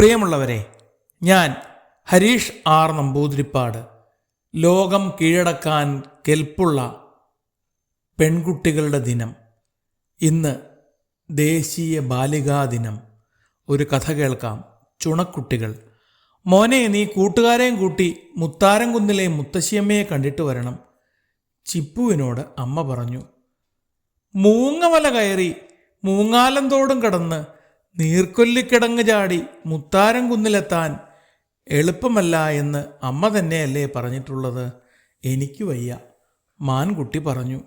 പ്രിയമുള്ളവരെ ഞാൻ ഹരീഷ് ആർ നമ്പൂതിരിപ്പാട് ലോകം കീഴടക്കാൻ കെൽപ്പുള്ള പെൺകുട്ടികളുടെ ദിനം. ഇന്ന് ദേശീയ ബാലികാ ദിനം. ഒരു കഥ കേൾക്കാം. ചുണക്കുട്ടികൾ. മോനെ നീ കൂട്ടുകാരെയും കൂട്ടി മുത്താരംകുന്നിലെ മുത്തശ്ശിയമ്മയെ കണ്ടിട്ട് വരണം. ചിപ്പുവിനോട് അമ്മ പറഞ്ഞു മൂങ്ങമല കയറി മൂങ്ങാലം തോടും കടന്ന് നീർക്കൊല്ലിക്കിടങ്ങ് ചാടി മുത്താരം കുന്നിലെത്താൻ എളുപ്പമല്ല എന്ന് അമ്മ തന്നെയല്ലേ പറഞ്ഞിട്ടുള്ളത്? എനിക്ക് വയ്യ. മാൻകുട്ടി പറഞ്ഞു.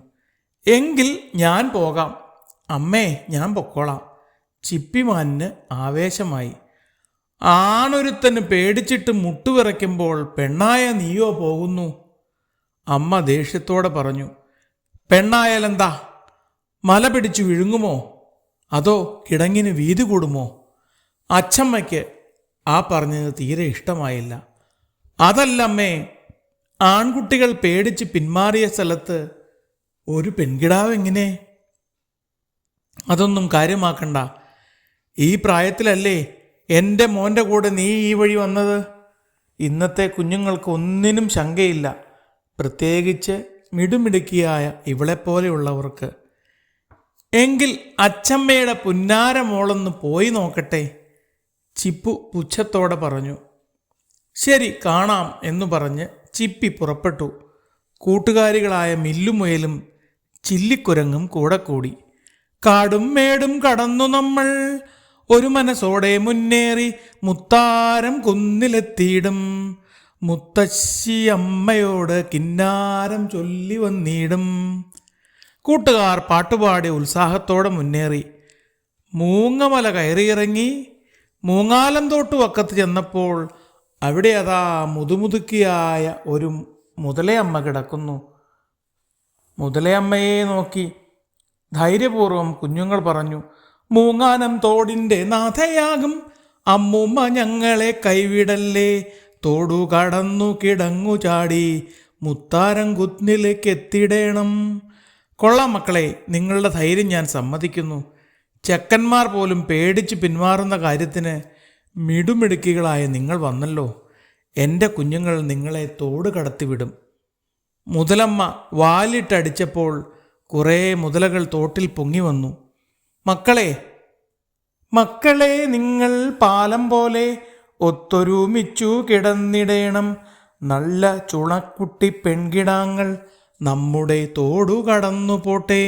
എങ്കിൽ ഞാൻ പോകാം. അമ്മേ ഞാൻ പൊക്കോളാം. ചിപ്പിമാനിന് ആവേശമായി. ആണൊരുത്തന് പേടിച്ചിട്ട് മുട്ടുവിറയ്ക്കുമ്പോൾ പെണ്ണായ നീയോ പോകുന്നു? അമ്മ ദേഷ്യത്തോടെ പറഞ്ഞു. പെണ്ണായാലെന്താ? മല പിടിച്ചു വിഴുങ്ങുമോ? അതോ കിടങ്ങിന് വീതി കൂടുമോ? അച്ഛമ്മയ്ക്ക് ആ പറഞ്ഞത് തീരെ ഇഷ്ടമായില്ല. അതല്ലമ്മേ ആൺകുട്ടികൾ പേടിച്ച് പിന്മാറിയ സ്ഥലത്ത് ഒരു പെൺകിടാവ് എങ്ങനെ? അതൊന്നും കാര്യമാക്കണ്ട. ഈ പ്രായത്തിലല്ലേ എന്റെ മോന്റെ കൂടെ നീ ഈ വഴി വന്നത്? ഇന്നത്തെ കുഞ്ഞുങ്ങൾക്ക് ഒന്നിനും ശങ്കയില്ല. പ്രത്യേകിച്ച് മിടുമിടുക്കിയായ ഇവളെപ്പോലെയുള്ളവർക്ക്. എങ്കിൽ അച്ചമ്മയുടെ പുന്നാരമോളൊന്ന് പോയി നോക്കട്ടെ? ചിപ്പു പുച്ഛത്തോടെ പറഞ്ഞു. ശരി കാണാം എന്നു പറഞ്ഞ് ചിപ്പി പുറപ്പെട്ടു. കൂട്ടുകാരികളായ മില്ലുമുയലും ചില്ലിക്കുരങ്ങും കൂടെ കൂടി. കാടും മേടും കടന്നു നമ്മൾ. ഒരു മനസ്സോടെ മുന്നേറി മുത്താരം കുന്നിലെത്തിയിടും. മുത്തശ്ശി അമ്മയോട് കിന്നാരം ചൊല്ലി വന്നിടും. കൂട്ടുകാർ പാട്ടുപാടി ഉത്സാഹത്തോടെ മുന്നേറി. മൂങ്ങമല കയറിയിറങ്ങി മൂങ്ങാലം തോട്ട് വക്കത്ത് ചെന്നപ്പോൾ അവിടെ അതാ മുതുമുതുക്കിയായ ഒരു മുതലയമ്മ കിടക്കുന്നു. മുതലയമ്മയെ നോക്കി ധൈര്യപൂർവം കുഞ്ഞുങ്ങൾ പറഞ്ഞു മൂങ്ങാനം തോടിന്റെ നാഥയാകും. അമ്മുമ്മ ഞങ്ങളെ കൈവിടല്ലേ. തോടു കടന്നു കിടങ്ങു ചാടി. മുത്താരം കുന്നിലേക്ക് എത്തിടേണം. കൊള്ളാം മക്കളെ നിങ്ങളുടെ ധൈര്യം ഞാൻ സമ്മതിക്കുന്നു. ചെക്കന്മാർ പോലും പേടിച്ച് പിന്മാറുന്ന കാര്യത്തിന് മിടുമിടുക്കികളായ നിങ്ങൾ വന്നല്ലോ. എന്റെ കുഞ്ഞുങ്ങൾ നിങ്ങളെ തോട് കടത്തിവിടും. മുതലമ്മ വാലിട്ടടിച്ചപ്പോൾ കുറേ മുതലകൾ തോട്ടിൽ പൊങ്ങി വന്നു. മക്കളെ മക്കളെ നിങ്ങൾ പാലം പോലെ ഒത്തൊരുമിച്ചു കിടന്നിടേണം. നല്ല ചുണക്കുട്ടി പെൺകിടാങ്ങൾ നമ്മുടെ തോടു കടന്നു പോട്ടെ.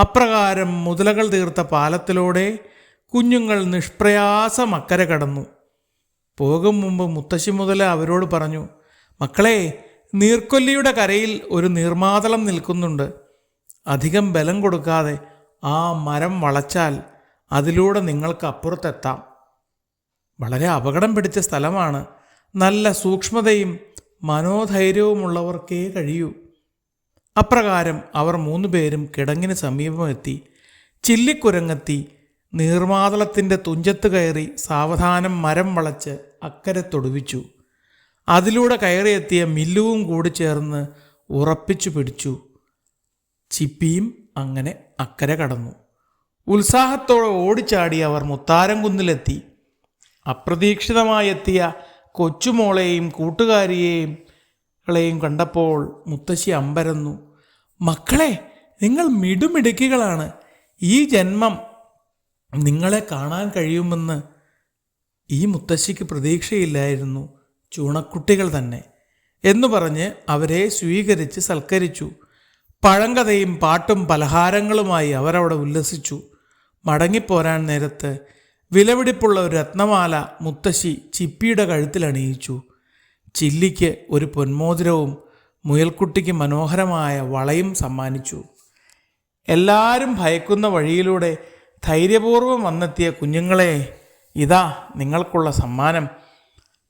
അപ്രകാരം മുതലകൾ തീർത്ത പാലത്തിലൂടെ കുഞ്ഞുങ്ങൾ നിഷ്പ്രയാസം അക്കരെ കടന്നു. പോകും മുമ്പ് മുത്തശ്ശി മുതല അവരോട് പറഞ്ഞു മക്കളെ നീർക്കൊല്ലിയുടെ കരയിൽ ഒരു നീർമാതളം നിൽക്കുന്നുണ്ട്. അധികം ബലം കൊടുക്കാതെ ആ മരം വളച്ചാൽ അതിലൂടെ നിങ്ങൾക്ക് അപ്പുറത്തെത്താം. വളരെ അപകടം പിടിച്ച സ്ഥലമാണ്. നല്ല സൂക്ഷ്മതയും മനോധൈര്യവുമുള്ളവർക്കേ കഴിയൂ. അപ്രകാരം അവർ മൂന്നുപേരും കിടങ്ങിന് സമീപമെത്തി ചില്ലിക്കുരങ്ങെത്തി നീർമാതളത്തിന്റെ തുഞ്ചത്ത് കയറി സാവധാനം മരം വളച്ച് അക്കരെ തൊടുവിച്ചു. അതിലൂടെ കയറിയെത്തിയ മില്ലുവും കൂടി ചേർന്ന് ഉറപ്പിച്ചു പിടിച്ചു. ചിപ്പിയും അങ്ങനെ അക്കരെ കടന്നു. ഉത്സാഹത്തോടെ ഓടിച്ചാടി അവർ മുത്താരം കുന്നിലെത്തി അപ്രതീക്ഷിതമായി കൊച്ചുമോളെയും കൂട്ടുകാരിയെയും ളെയും കണ്ടപ്പോൾ മുത്തശ്ശി അമ്പരന്നു. മക്കളെ നിങ്ങൾ മിടുമിടുക്കികളാണ്. ഈ ജന്മം നിങ്ങളെ കാണാൻ കഴിയുമെന്ന് ഈ മുത്തശ്ശിക്ക് പ്രതീക്ഷയില്ലായിരുന്നു. ചൂണക്കുട്ടികൾ തന്നെ. എന്നു പറഞ്ഞ് അവരെ സ്വീകരിച്ച് സൽക്കരിച്ചു. പഴങ്കഥയും പാട്ടും പലഹാരങ്ങളുമായി അവരവിടെ ഉല്ലസിച്ചു. മടങ്ങിപ്പോരാൻ നേരത്ത് വിലപിടിപ്പുള്ള ഒരു രത്നമാല മുത്തശ്ശി ചിപ്പിയുടെ കഴുത്തിൽ അണിയിച്ചു ചില്ലിക്ക് ഒരു പൊന്മോതിരവും മുയൽക്കുട്ടിക്ക് മനോഹരമായ വളയും സമ്മാനിച്ചു. എല്ലാവരും ഭയക്കുന്ന വഴിയിലൂടെ ധൈര്യപൂർവം വന്നെത്തിയ കുഞ്ഞുങ്ങളെ ഇതാ നിങ്ങൾക്കുള്ള സമ്മാനം.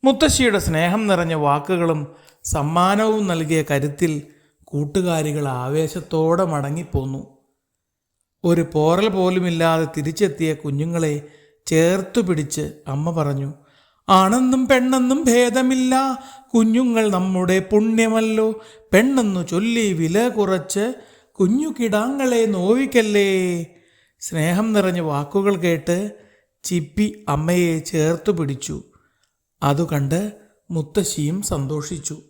മുത്തശ്ശിയുടെ സ്നേഹം നിറഞ്ഞ വാക്കുകളും സമ്മാനവും നൽകിയ കരുത്തിൽ കൂട്ടുകാരികൾ ആവേശത്തോടെ മടങ്ങിപ്പോന്നു. ഒരു പോറൽ പോലുമില്ലാതെ തിരിച്ചെത്തിയ കുഞ്ഞുങ്ങളെ ചേർത്തു പിടിച്ച് അമ്മ പറഞ്ഞു ആണെന്നും പെണ്ണെന്നും ഭേദമില്ല. കുഞ്ഞുങ്ങൾ നമ്മുടെ പുണ്യമല്ലോ. പെണ്ണെന്നു ചൊല്ലി വില കുറച്ച് കുഞ്ഞു കിടാങ്ങളെ നോവിക്കല്ലേ. സ്നേഹം നിറഞ്ഞ വാക്കുകൾ കേട്ട് ചിപ്പി അമ്മയെ ചേർത്തു പിടിച്ചു. അതുകണ്ട് മുത്തശ്ശിയും സന്തോഷിച്ചു.